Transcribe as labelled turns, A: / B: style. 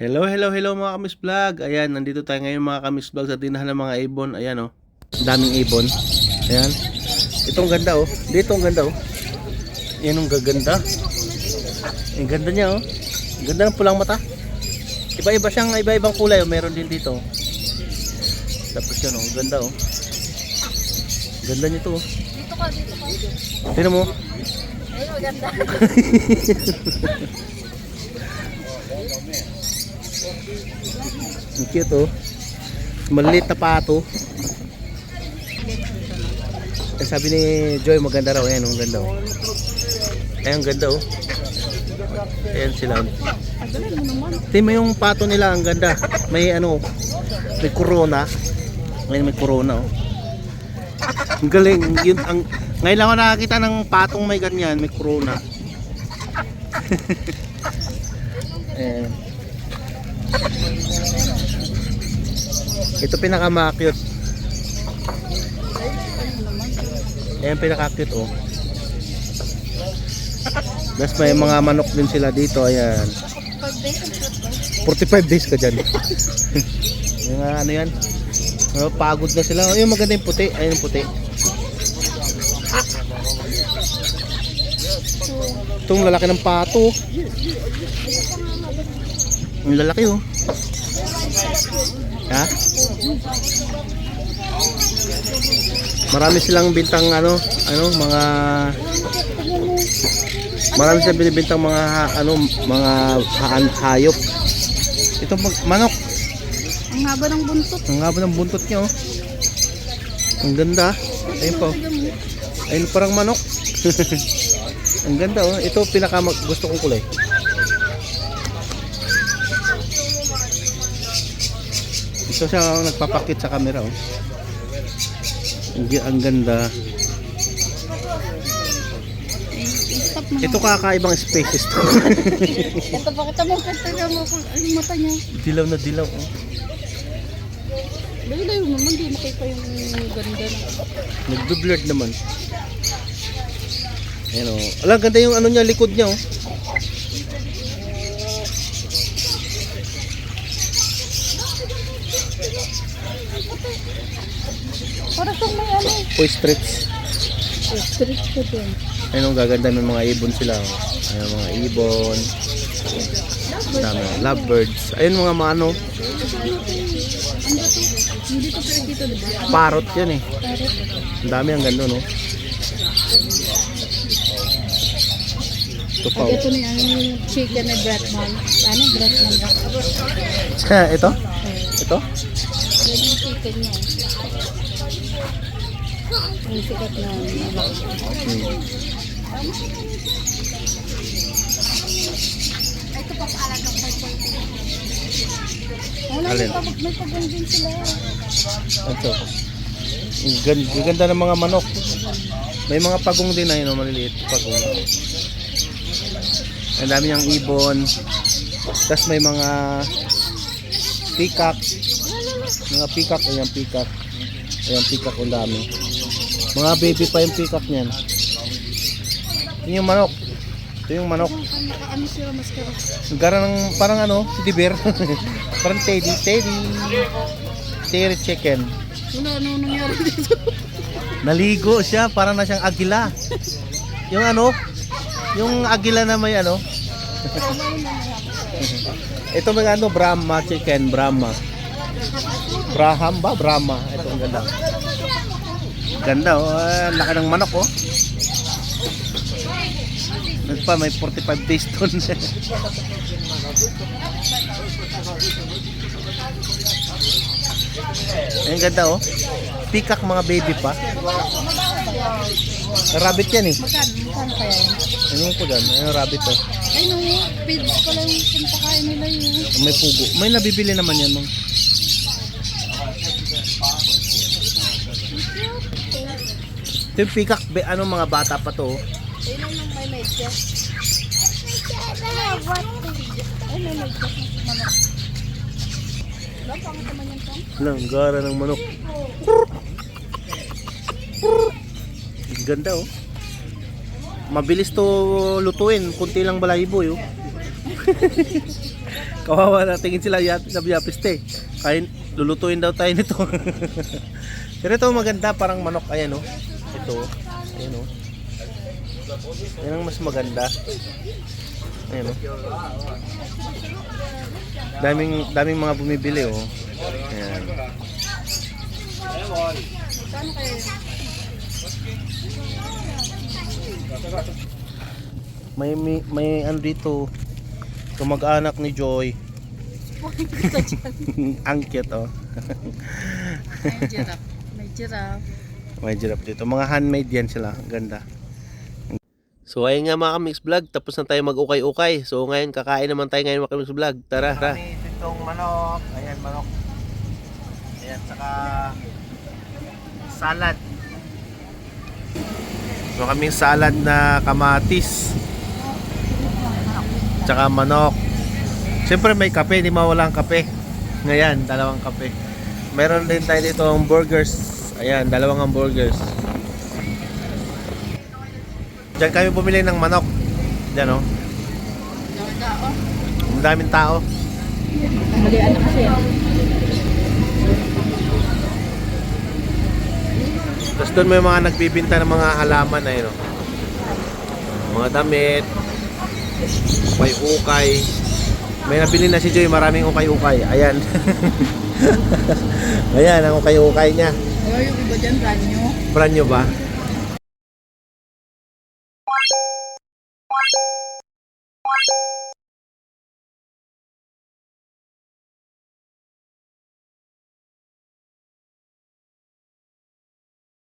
A: Hello, hello, hello mga kamis vlog. Ayan, nandito tayo ngayon mga kamis vlog sa tinahan ng mga ibon. Ayan oh. Ang daming ibon. Ayan. Itong ganda oh. Dito ang ganda oh. Yan ang gaganda. Ang ganda niya oh. Ang ganda ng pulang mata. Iba-iba siyang iba-ibang kulay oh. Meron din dito. oh. Tapos yan oh. Ang ganda oh. Ang ganda nito oh.
B: Dito ka, dito ka.
A: Tingnan mo.
B: Ayun, maganda.
A: Ang cute oh. Maliit na pato. Eh, sabi ni Joy maganda raw. Ayan, ang ganda oh. Ayan, ang ganda oh. Ayan sila.
B: Mo
A: yung pato nila, ang ganda. May ano, may corona. Ngayon may corona oh. Ang galing. Yun, ang, ngayon lang ako nakakita ng patong may ganyan, may corona. eh. Ito pinaka-cute. Ayan pinaka-cute oh. Tapos may mga manok din sila dito, ayan.
B: Pag days ang shoot daw.
A: 45 days ka dyan. yung ah, ano yan? Oh, pagod na sila. Ayun, maganda yung puti. Ayun yung puti. Itong lalaki ng pato. Ang lalaki oh. Ha? Marami silang bintang ano, ano, mga Marami silang binibintang mga ano, mga ha- hayop. Ito mag- manok.
B: Ang haba ng buntot.
A: Ang haba ng buntot niya oh. Ang ganda. Ayun po. Ayun parang manok. Ang ganda oh. Ito pinaka gusto kong kulay. Ito siya ang nagpapakit sa camera oh. Ang, gi- ang ganda. Ito kakaibang species to.
B: Ito, pakita mo. Pakita mo. Ay, mata niya.
A: dilaw na dilaw oh.
B: Layo-layo naman. Di makita yung ganda na.
A: Nagbe-blurred naman. Ayan o. Alam, ganda yung ano niya, likod niya oh.
B: Ano.
A: Ostrich.
B: Ostrich ko din.
A: Ayun o, gaganda ng mga ibon sila oh. Ayun mga ibon. Dami, lovebirds. Ayun mga mga ano, parrot yan eh. Ang dami ang ganda no. Ito pa oh.
B: ito ano, yung chicken na Bratman. Ano? Bratman?
A: Ito? Ito?
B: Yung chicken niya. Ang sikat na.
A: Hmm.
B: Ito pa paalagang 5.2. Wala,
A: Alin?
B: may, pag, may pagong din sila.
A: Ito. Ang ganda, ng mga manok. May mga pagong din ayun, oh, maliliit pagong. Ang dami niyang ibon. Tapos may mga peacock. Mga peacock, ayan peacock. Ayan peacock ang dami. Mga baby pa yung peacock niyan. Yun yung manok. Ito yung manok.
B: Ano, sila maskara.
A: Ang gara ng parang ano, si bear. parang teddy, teddy. Teddy chicken.
B: Wala, ano nangyari dito?
A: Naligo siya, parang na siyang agila. Yung ano, yung agila na may ano. Ito mga ano, Brahma chicken, Brahma. Braham ba? Brahma. Ito ang ganda. Ganda oh, Ah, laki ng manok oh. Nagpa, may 45 days doon. Ang ganda oh. Peacock mga baby pa. Rabbit yan eh.
B: Magkano? Kaya yan?
A: Ano ko dyan? Ano rabbit oh.
B: Ay, no, pids pala yung pinapakain nila yun.
A: May pugo. May nabibili naman yan mang. Ito yung peacock, be, ano mga bata pa to. oh.
B: Ayun lang may medya. Ay, may medya. Manok. Wala, pangit naman yan, Tom.
A: Lang, gara ng manok. Ang Ganda oh. Mabilis to lutuin, kunti lang balahibo yo. Kawawa na tingin sila nabiyapiste. Kain lulutuin daw tayo nito. Pero ito maganda parang manok ayan oh. Ito. Ayan oh. Yan ang mas maganda. Ayan oh. Daming daming mga bumibili oh. Ayan. May may, may ano dito. Kamag-anak ni Joy. ang cute oh.
B: May giraffe. May giraffe.
A: May giraffe dito. Mga handmade yan sila. Ang ganda. So ayun nga mga kamix vlog, tapos na tayo mag-ukay-ukay. So ngayon kakain naman tayo ngayon mga kamix vlog. Tara, tara. Itong manok. Ayan manok. Ayan saka salad. So kaming salad na kamatis. Tsaka manok. Siyempre may kape, hindi mawala ang kape. Ngayon, dalawang kape. Meron din tayo dito ang burgers. Ayan, dalawang hamburgers. Diyan kami bumili ng manok. Diyan oh. Ang daming tao.
B: Halian na kasi.
A: Tapos doon may mga nagbibinta ng mga halaman na yun. oh. Mga damit. Ukay-ukay. May nabili na si Joy, maraming ukay-ukay. Ayan. Ayan, ang ukay-ukay niya.
B: Pero yung iba dyan, brand new.
A: Brand new ba? Thank you.